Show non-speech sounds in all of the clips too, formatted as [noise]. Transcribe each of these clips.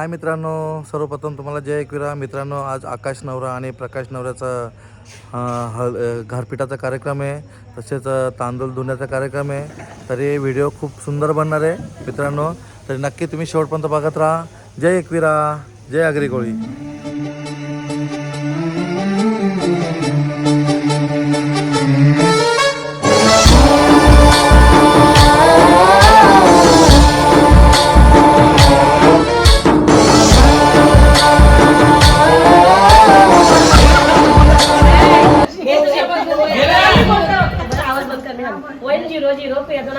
हाय मित्रांनो सर्वप्रथम तुम्हाला जय एकविरा. मित्रांनो आज आकाश नवरा आणि प्रकाश नवऱ्याचा हल घारपिटाचा घरपिठाचा कार्यक्रम आहे. तसेच तांदूळ धुण्याचा कार्यक्रम आहे. तरी व्हिडिओ खूप सुंदर बनणार आहे मित्रांनो. तरी नक्की तुम्ही शेवटपर्यंत बघत राहा. जय एकविरा. जय आगरी कोळी.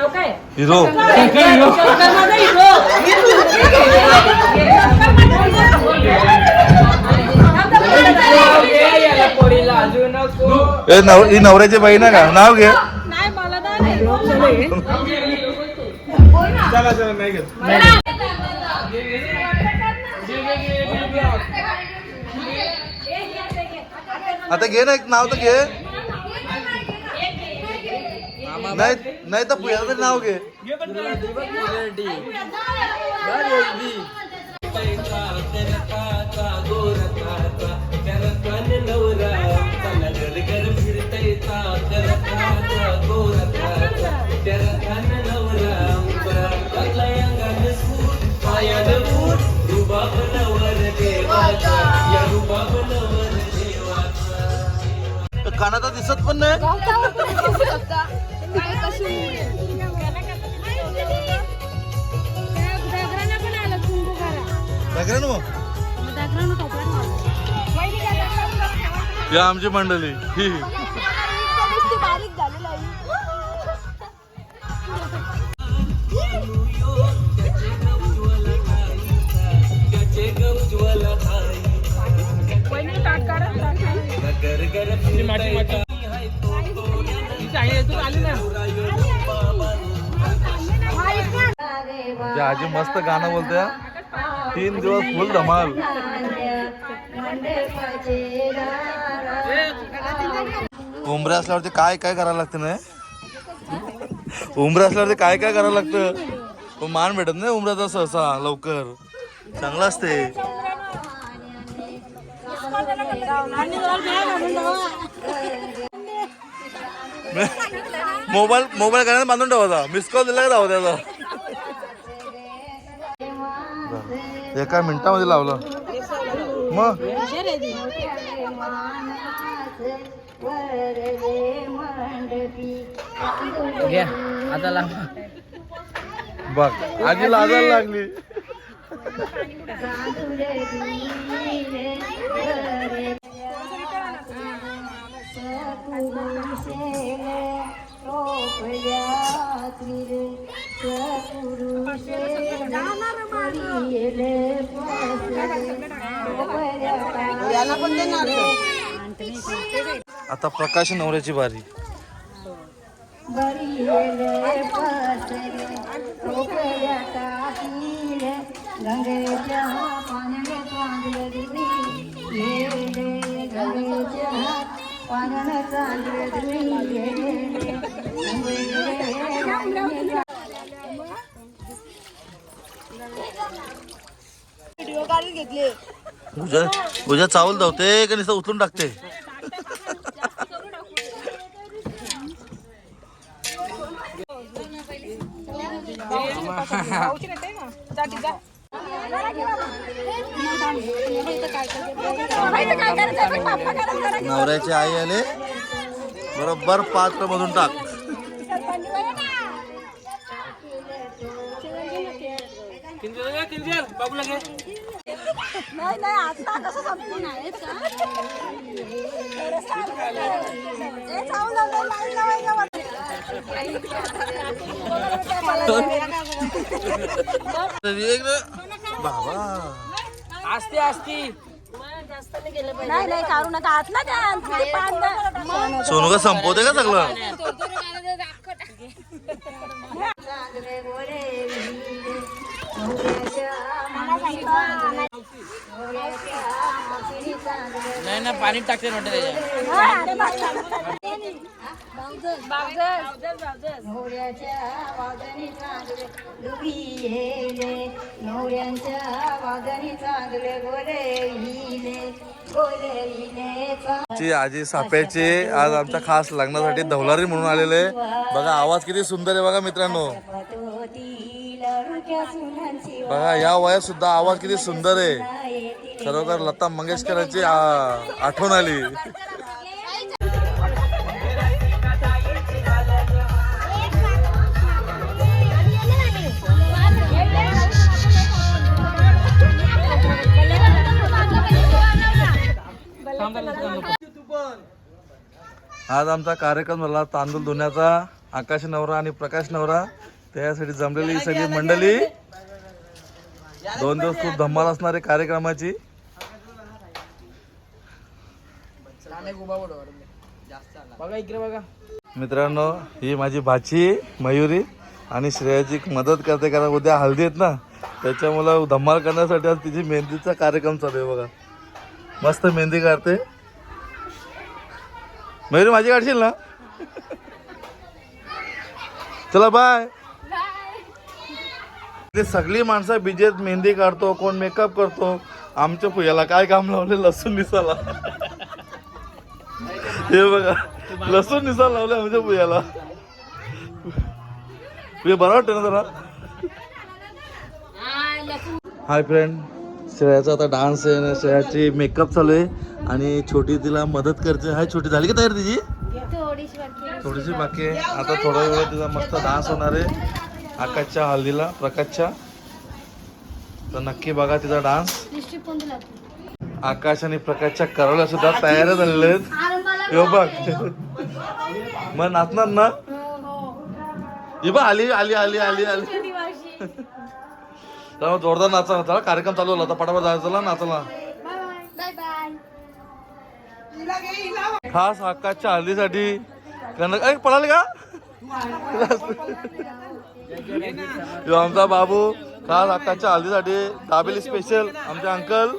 नाव काय? हिरो. शंकर माझा हिरो. ए नव ही नवऱ्याची बहीण आहे का? नाव घे. आता घे ना एक नाव तर घे. नाही नाही तर पुढे तर नाव घे. कानाचा दिसत पण नाही. या आमची मंडळी. ही. मस्त गाणं बोलते तीन दिवस फुल धमाल. उमरे असल्यावरती काय काय करायला लागतं ना? उमरे असल्यावरती काय काय करायला लागतं? हो, मान भेटत नाही उमऱ्याचा सहसा लवकर. चांगलं असते. मोबाईल मोबाईल गाण्यात बांधून ठेवायचा मिस कॉल दिला का जाऊ त्याचा एका मिनिटामध्ये लावलं. मग? घ्या आता लाव. बघ आजी लाजायला लागली. आता प्रकाश नवऱ्याची बारी. गंगेच्या पाण्याने चांगले गेले गंगेच्या पाण्याने चांगले व्हिडिओ काढून घेतले. पूजा पूजा चावल धावते का नुसतं उचलून टाकते. नवऱ्याची आई आले. बरोबर पात्र मधून टाक. नाही नाही आता कसं संपून आहे ना- बाबा. असते असती नाही नाही काढू नका. पाच द्या. सोनू का संपवते का सगळं? नाही ना पाणी टाकते म्हणते ची आजी साप्याची आज आमच्या खास लग्नासाठी धवलारी म्हणून आलेले बघा आवाज किती सुंदर आहे बघा मित्रांनो. बघा या वयात सुद्धा आवाज किती सुंदर आहे. खरोखर लता मंगेशकरांची आठवण आली. आज आमचा कार्यक्रम झाला तांदूळ धुण्याचा आकाश नवरा आणि प्रकाश नवरा. त्यासाठी जमलेली सगळी मंडळी. दोन दिवस खूप धम्माल असणार आहे कार्यक्रमाची बघा इकडे बघा. मित्रांनो ही माझी भाची मयुरी आणि श्रेयाची मदत करते कारण उद्या हल्दी आहेत ना त्याच्यामुळं धम्माल करण्यासाठी आज तिची मेहंदीचा कार्यक्रम चालू आहे बघा. मस्त मेहंदी काढते. मयुरी माझी काढशील ना? चला बाय ते सगळी माणसं बिजी आहेत मेहंदी काढतो कोण मेकअप करतो. आमच्या पुयाला काय काम लावले लसूण दिसाला हे बघा लसूण निसा लावलं आमच्या पुयाला. पुया बरं वाटतं ना जरा? हाय फ्रेंड श्रेयाचा आता डान्स आहे ना श्रेयाची मेकअप चालू आहे. आणि छोटी तिला मदत करते. हाय छोटी झाली का तयार तिची? थोडीशी बाकी आहे. आता थोडा वेळ तिचा मस्त डान्स होणार आहे. आकाशच्या हल्दीला प्रकाशच्या. तर नक्की बघा तिचा डान्स. आकाश आणि प्रकाशच्या करवल्या सुद्धा तयार झालेले यो बघ. मग नाचणार ना? ही बघ आली आली आली आली आली. [laughs] तर जोरदार नाचा चला कार्यक्रम चालू झाला आता. पटापट जायचं चला नाचला. खास आकाशच्या हल्दीसाठी कनक पळाले का? [laughs] यो आमचा बाबू खास आकाशच्या हल्दीसाठी दाबेली स्पेशल आमचे अंकल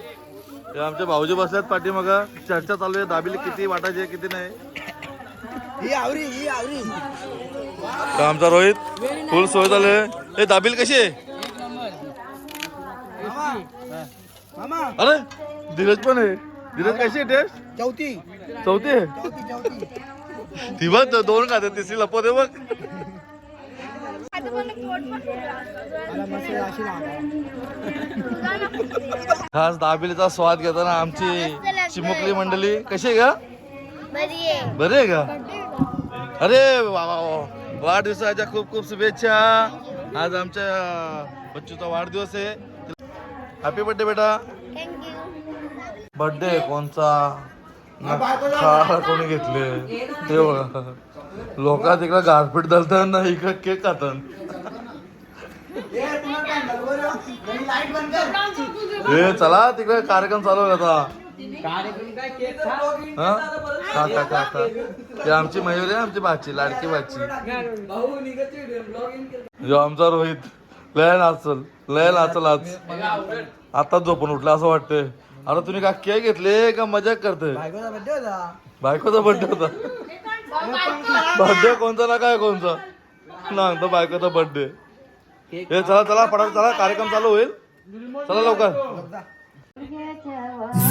हे आमचे भाऊजी बसल्यात पाठीमाग. चर्चा चालू आहे दाबेली किती वाटायची किती नाही. आमचा रोहित फुल सोय झाले हे दाबेली कशी आहे? अरे धीरज पण आहे. धीरज कशी आहे टेस्ट चौथी. चौथी आहे? ती बघ दोन खाते तिसरी लपवते बघ. खास दाबेलीचा स्वाद घेताना आमची चिमुकली मंडळी. कशी आहे का बरी आहे. का? अरे वा वा वा. वाढदिवसाच्या खूप खूप शुभेच्छा. आज आमच्या बच्चूचा वाढदिवस आहे. हॅपी बर्थडे बेटा. बर्थडे कोणचा? कोणी घेतले? ते बघा. लोक तिकडे गारपीट धरतात ना इकडे केक खातात हे चला तिकडे कार्यक्रम चालू आहे आता? खा? खा खा खा आमची मयुरी आहे आमची भाची लाडकी भाची. जो आमचा रोहित. लय नाचल लय नाचल आज. आता झोपून उठला असं वाटतंय. अरे तुम्ही का केक घेतले का मजाक करते बायकोचा बड्डे होता. बायकोचा बर्थडे कोणचा ना काय कोणचा? ना तो बायकोचा बर्थडे हे चला चला पडा चला कार्यक्रम चालू होईल. चला लवकर.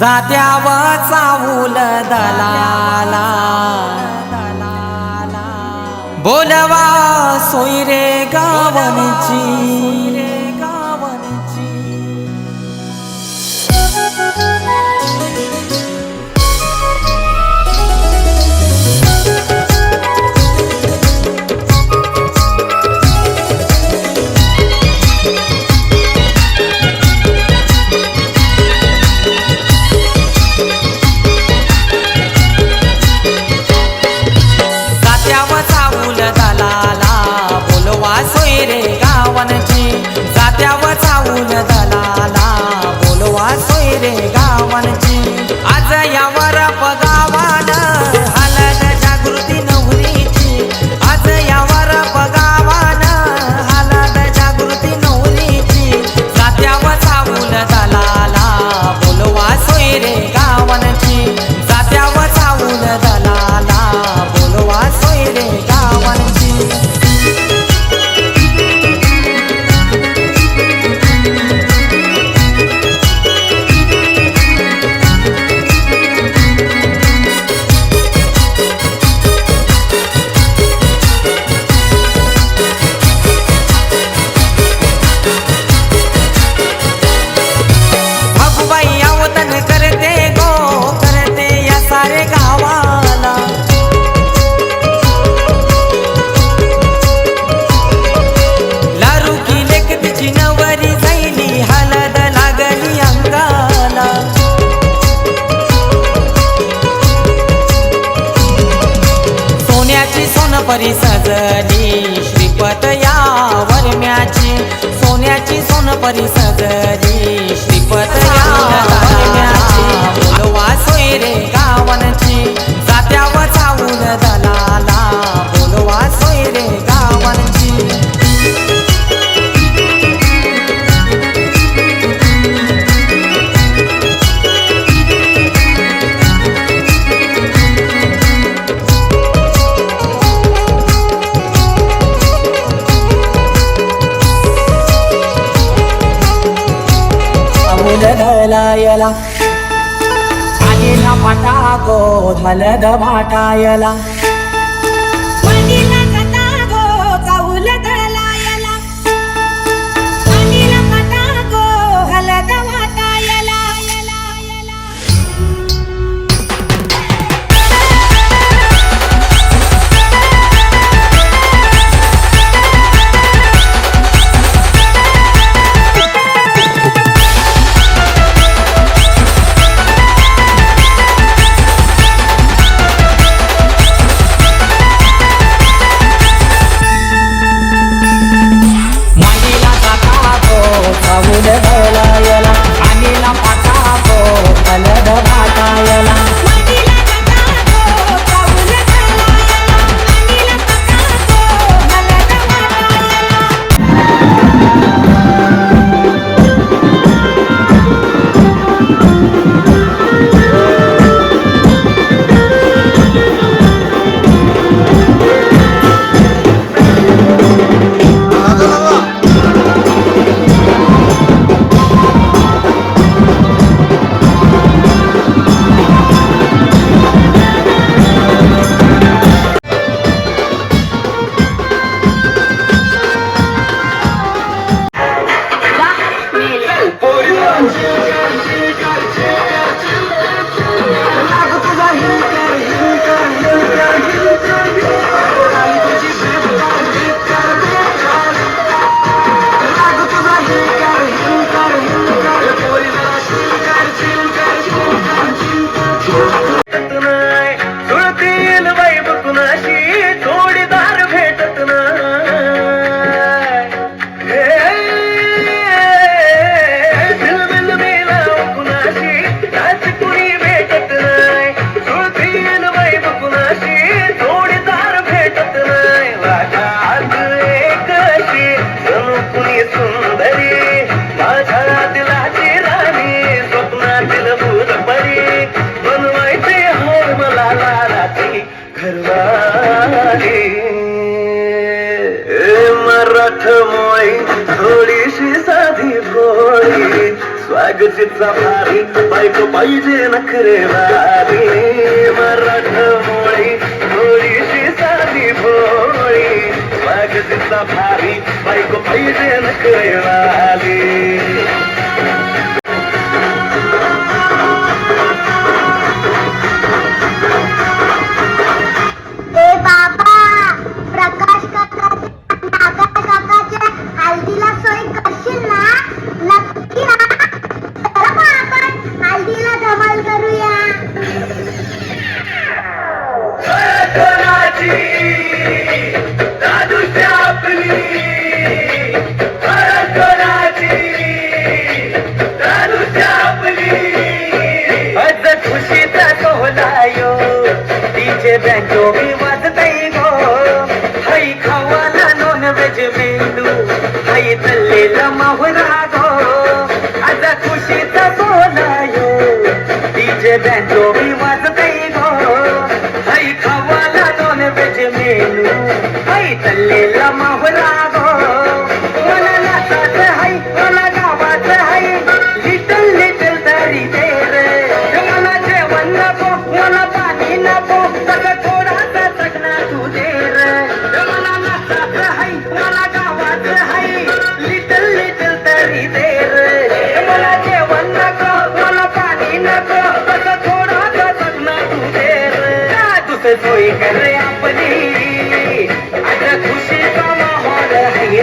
जात्याव चावूल दलाला. बोलवा सोई de परी सजली. श्रीपत या वरम्याची सोन्याची सोन परी सजली. वाटायला आलेला फाटा गोधल भाटायला. जिचा भारी बायको पाहिजे नखरे वारी मराठमोळी थोडीशी साधी भोळी. वाघ जिचा भारी बायको पाहिजे नखरे वारी माहूर आगो आता खुशीत बोलायो डीजे बँड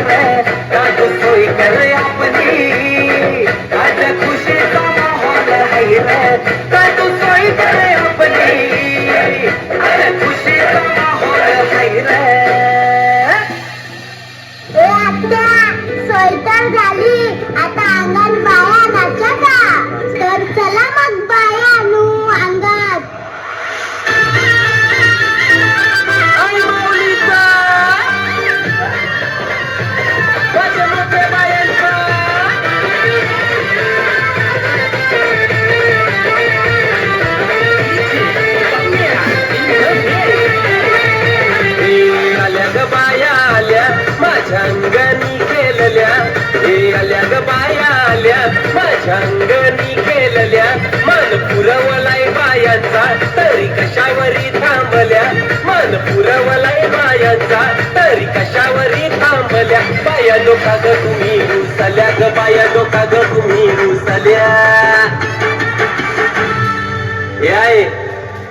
தேவ कशावरी थांबल्या. मन पुरवलाय मायांचा. तरी कशावरी थांबल्या. बाया लोका ग तुम्ही रुसल्या ग बाया लोका ग तुम्ही रुसल्या.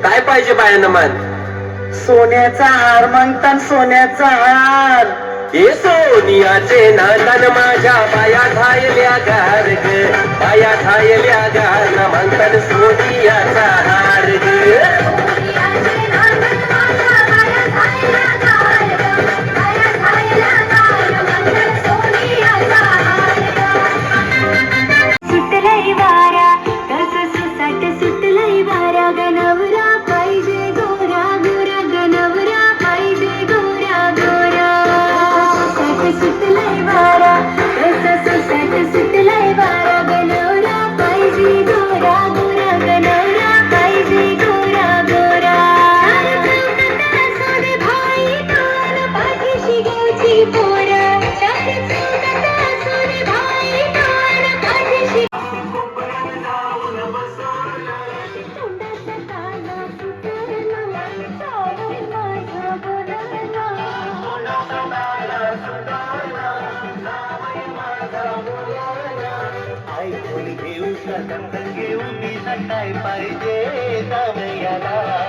काय पाहिजे बायानं मान? सोन्याचा हार मागतात सोन्याचा हार. हे सोनियाचे नांदन माझ्या बाया धायल्या गार ग. बाया धायल्या गार ना म्हणतात सोनियाचा हार ग. घेऊ शकत घेऊन मी सकाळी पाहिजे जावयाला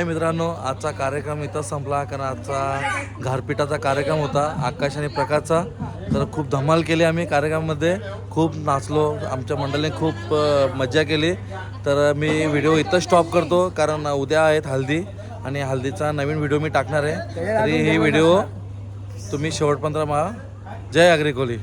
काय मित्रांनो आजचा कार्यक्रम इथं संपला. कारण आजचा घारपिठाचा कार्यक्रम होता आकाश आणि प्रकाशचा. तर खूप धमाल केली आम्ही कार्यक्रमामध्ये. खूप नाचलो आमच्या मंडळीने खूप अ, मज्जा केली. तर मी व्हिडिओ इथं स्टॉप करतो कारण उद्या आहेत हल्दी. आणि हल्दीचा नवीन व्हिडिओ मी टाकणार आहे. तरी हे व्हिडिओ तुम्ही शेवटपर्यंत मा जय अग्रिकोली